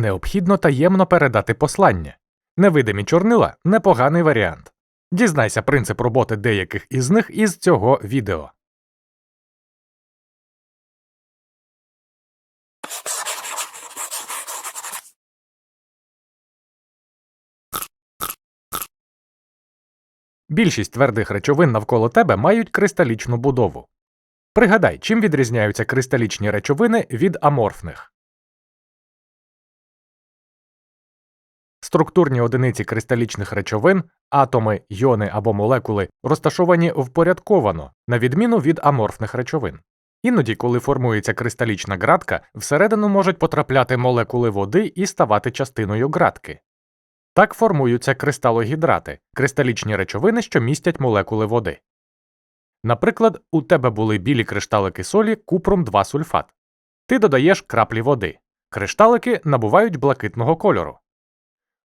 необхідно таємно передати послання. Невидимі чорнила непоганий варіант. Дізнайся принцип роботи деяких із них із цього відео. Більшість твердих речовин навколо тебе мають кристалічну будову. Пригадай, чим відрізняються кристалічні речовини від аморфних. Структурні одиниці кристалічних речовин, атоми, йони або молекули, розташовані впорядковано, на відміну від аморфних речовин. Іноді, коли формується кристалічна ґратка, всередину можуть потрапляти молекули води і ставати частиною ґратки. Так формуються кристалогідрати кристалічні речовини, що містять молекули води. Наприклад, у тебе були білі кришталики солі купром 2 сульфат. Ти додаєш краплі води. Кришталики набувають блакитного кольору.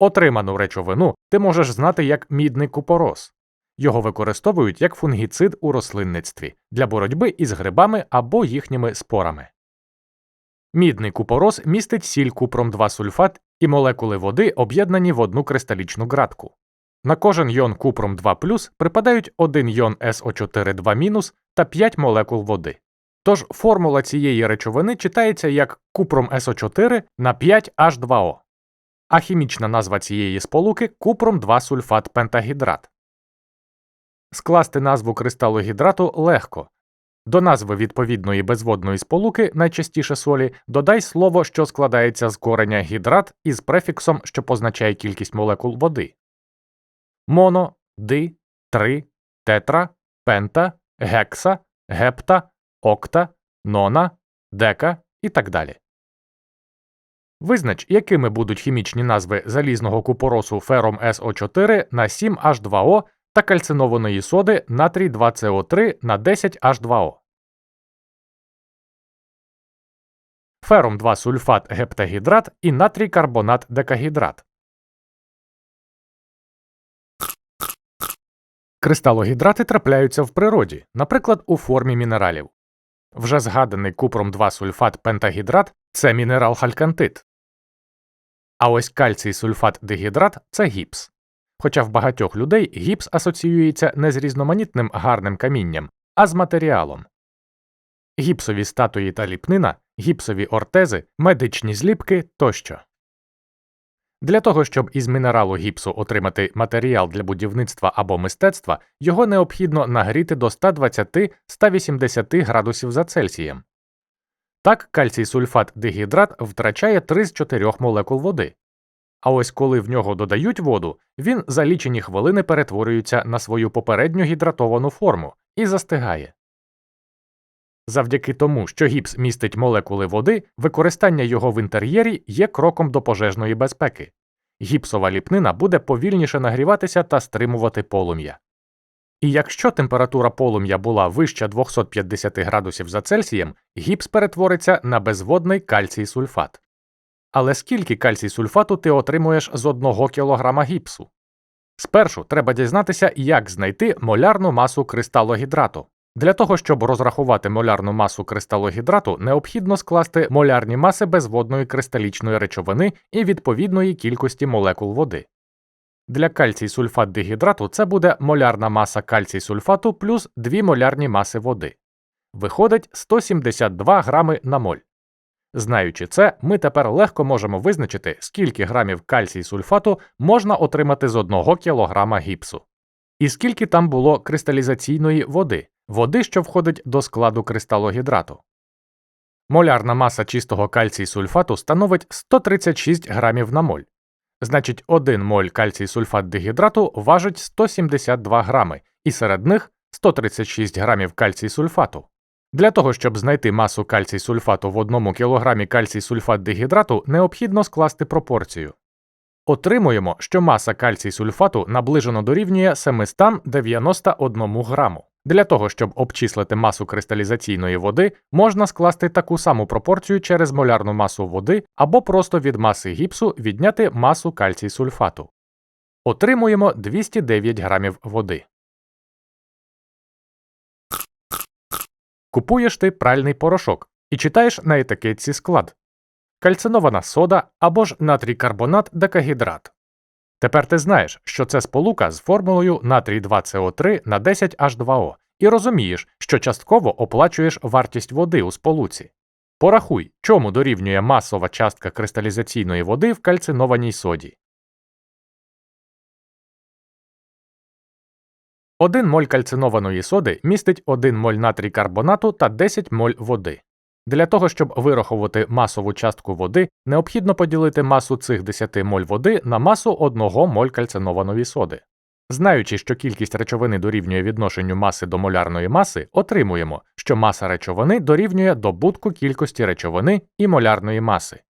Отриману речовину ти можеш знати як мідний купорос. Його використовують як фунгіцид у рослинництві для боротьби із грибами або їхніми спорами. Мідний купорос містить сіль купром 2 сульфат і молекули води об'єднані в одну кристалічну ґратку. На кожен йон купром 2 припадають один йон СО4 2 та 5 молекул води. Тож формула цієї речовини читається як купром СО4 на 5H2O, а хімічна назва цієї сполуки купром 2 сульфат пентагідрат. Скласти назву кристалогідрату легко. До назви відповідної безводної сполуки, найчастіше солі, додай слово, що складається з кореня гідрат із префіксом, що позначає кількість молекул води моно, ди, три, тетра, пента, гекса, гепта, окта, нона, дека і так далі. Визнач, якими будуть хімічні назви залізного купоросу фером СО4 на 7H2O та кальцинованої соди натрій 2CO3 на 10H2O. Фером 2 сульфат гептагідрат і натрій карбонат декагідрат. Кристалогідрати трапляються в природі, наприклад, у формі мінералів. Вже згаданий купром 2 сульфат пентагідрат це мінерал халькантит. А ось кальцій сульфат дегідрат це гіпс. Хоча в багатьох людей гіпс асоціюється не з різноманітним гарним камінням, а з матеріалом. Гіпсові статуї та ліпнина, гіпсові ортези, медичні зліпки тощо. Для того, щоб із мінералу гіпсу отримати матеріал для будівництва або мистецтва, його необхідно нагріти до 120-180 градусів за Цельсієм. Так кальцій сульфат дегідрат втрачає 3 з 4 молекул води. А ось коли в нього додають воду, він за лічені хвилини перетворюється на свою попередню гідратовану форму і застигає. Завдяки тому, що гіпс містить молекули води, використання його в інтер'єрі є кроком до пожежної безпеки. Гіпсова ліпнина буде повільніше нагріватися та стримувати полум'я. І якщо температура полум'я була вища 250 градусів за Цельсієм, гіпс перетвориться на безводний кальцій сульфат. Але скільки кальцій сульфату ти отримуєш з 1 кг гіпсу? Спершу треба дізнатися, як знайти молярну масу кристалогідрату. Для того, щоб розрахувати молярну масу кристалогідрату, необхідно скласти молярні маси безводної кристалічної речовини і відповідної кількості молекул води. Для кальцій сульфат дегідрату це буде молярна маса кальцій сульфату плюс 2 молярні маси води. Виходить 172 грами на моль. Знаючи це, ми тепер легко можемо визначити, скільки грамів кальцій сульфату можна отримати з 1 кг гіпсу. І скільки там було кристалізаційної води, води, що входить до складу кристалогідрату. Молярна маса чистого кальцій сульфату становить 136 грамів на моль. Значить, 1 моль кальцій сульфат дегідрату важить 172 грами, і серед них 136 грамів кальцій сульфату. Для того, щоб знайти масу кальцій сульфату в 1 кг кальцій сульфат дегідрату, необхідно скласти пропорцію. Отримуємо, що маса кальцій сульфату наближено дорівнює 791 граму. Для того, щоб обчислити масу кристалізаційної води, можна скласти таку саму пропорцію через молярну масу води або просто від маси гіпсу відняти масу кальцій сульфату. Отримуємо 209 грамів води. Купуєш ти пральний порошок і читаєш на етикетці склад. кальцинована сода або ж натрій-карбонат декагідрат. Тепер ти знаєш, що це сполука з формулою натрій 2СО3 на 10H2O і розумієш, що частково оплачуєш вартість води у сполуці. Порахуй, чому дорівнює масова частка кристалізаційної води в кальцинованій соді. 1 моль кальцинованої соди містить 1 моль натрій карбонату та 10 моль води. Для того, щоб вирахувати масову частку води, необхідно поділити масу цих 10 моль води на масу 1 моль кальцинованої соди. Знаючи, що кількість речовини дорівнює відношенню маси до молярної маси, отримуємо, що маса речовини дорівнює добутку кількості речовини і молярної маси.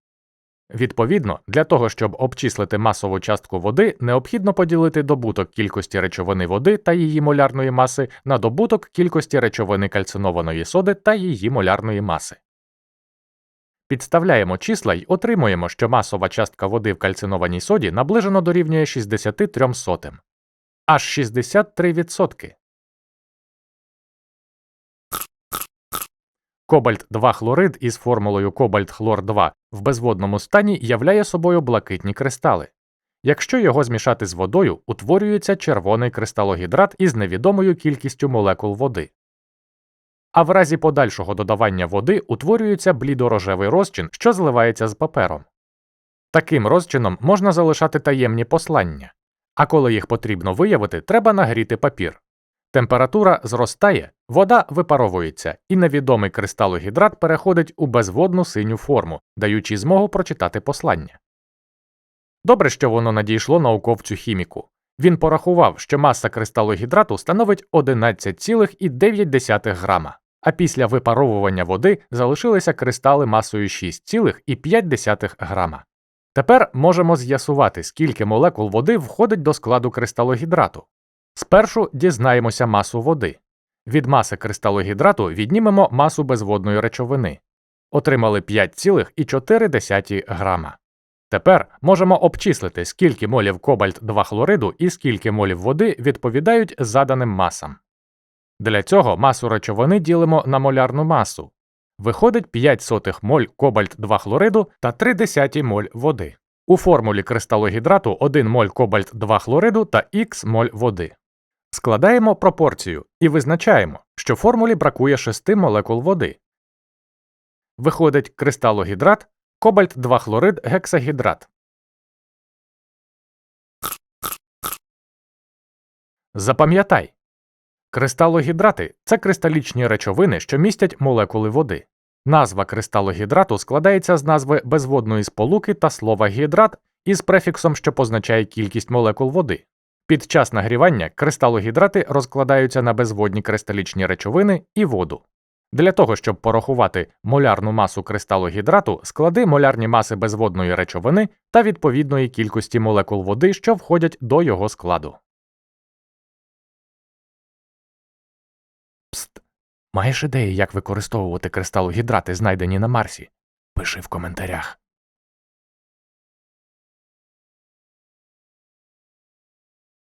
Відповідно, для того, щоб обчислити масову частку води, необхідно поділити добуток кількості речовини води та її молярної маси на добуток кількості речовини кальцинованої соди та її молярної маси. Підставляємо числа й отримуємо, що масова частка води в кальцинованій соді наближено дорівнює 63 сотим. Аж 63%. Кобальт 2 хлорид із формулою кобальт хлор 2 в безводному стані являє собою блакитні кристали. Якщо його змішати з водою, утворюється червоний кристалогідрат із невідомою кількістю молекул води. А в разі подальшого додавання води утворюється блідорожевий розчин, що зливається з папером. Таким розчином можна залишати таємні послання, а коли їх потрібно виявити, треба нагріти папір. Температура зростає, вода випаровується, і невідомий кристалогідрат переходить у безводну синю форму, даючи змогу прочитати послання. Добре, що воно надійшло науковцю хіміку. Він порахував, що маса кристалогідрату становить 11,9 грама, а після випаровування води залишилися кристали масою 6,5 грама. Тепер можемо з'ясувати, скільки молекул води входить до складу кристалогідрату. Спершу дізнаємося масу води. Від маси кристалогідрату віднімемо масу безводної речовини. Отримали 5,4 грама. Тепер можемо обчислити, скільки молів кобальт 2 хлориду і скільки молів води відповідають заданим масам. Для цього масу речовини ділимо на молярну масу. Виходить 5 сотих моль кобальт 2 хлориду та 3 десяті моль води. У формулі кристалогідрату 1 моль кобальт 2 хлориду та х моль води. Складаємо пропорцію і визначаємо, що формулі бракує 6 молекул води. Виходить кристалогідрат, кобальт 2 хлорид гексагідрат. Запам'ятай. Кристалогідрати це кристалічні речовини, що містять молекули води. Назва кристалогідрату складається з назви безводної сполуки та слова гідрат із префіксом, що позначає кількість молекул води. Під час нагрівання кристалогідрати розкладаються на безводні кристалічні речовини і воду. Для того, щоб порахувати молярну масу кристалогідрату, склади молярні маси безводної речовини та відповідної кількості молекул води, що входять до його складу. Пст. Маєш ідеї, як використовувати кристалогідрати, знайдені на Марсі? Пиши в коментарях.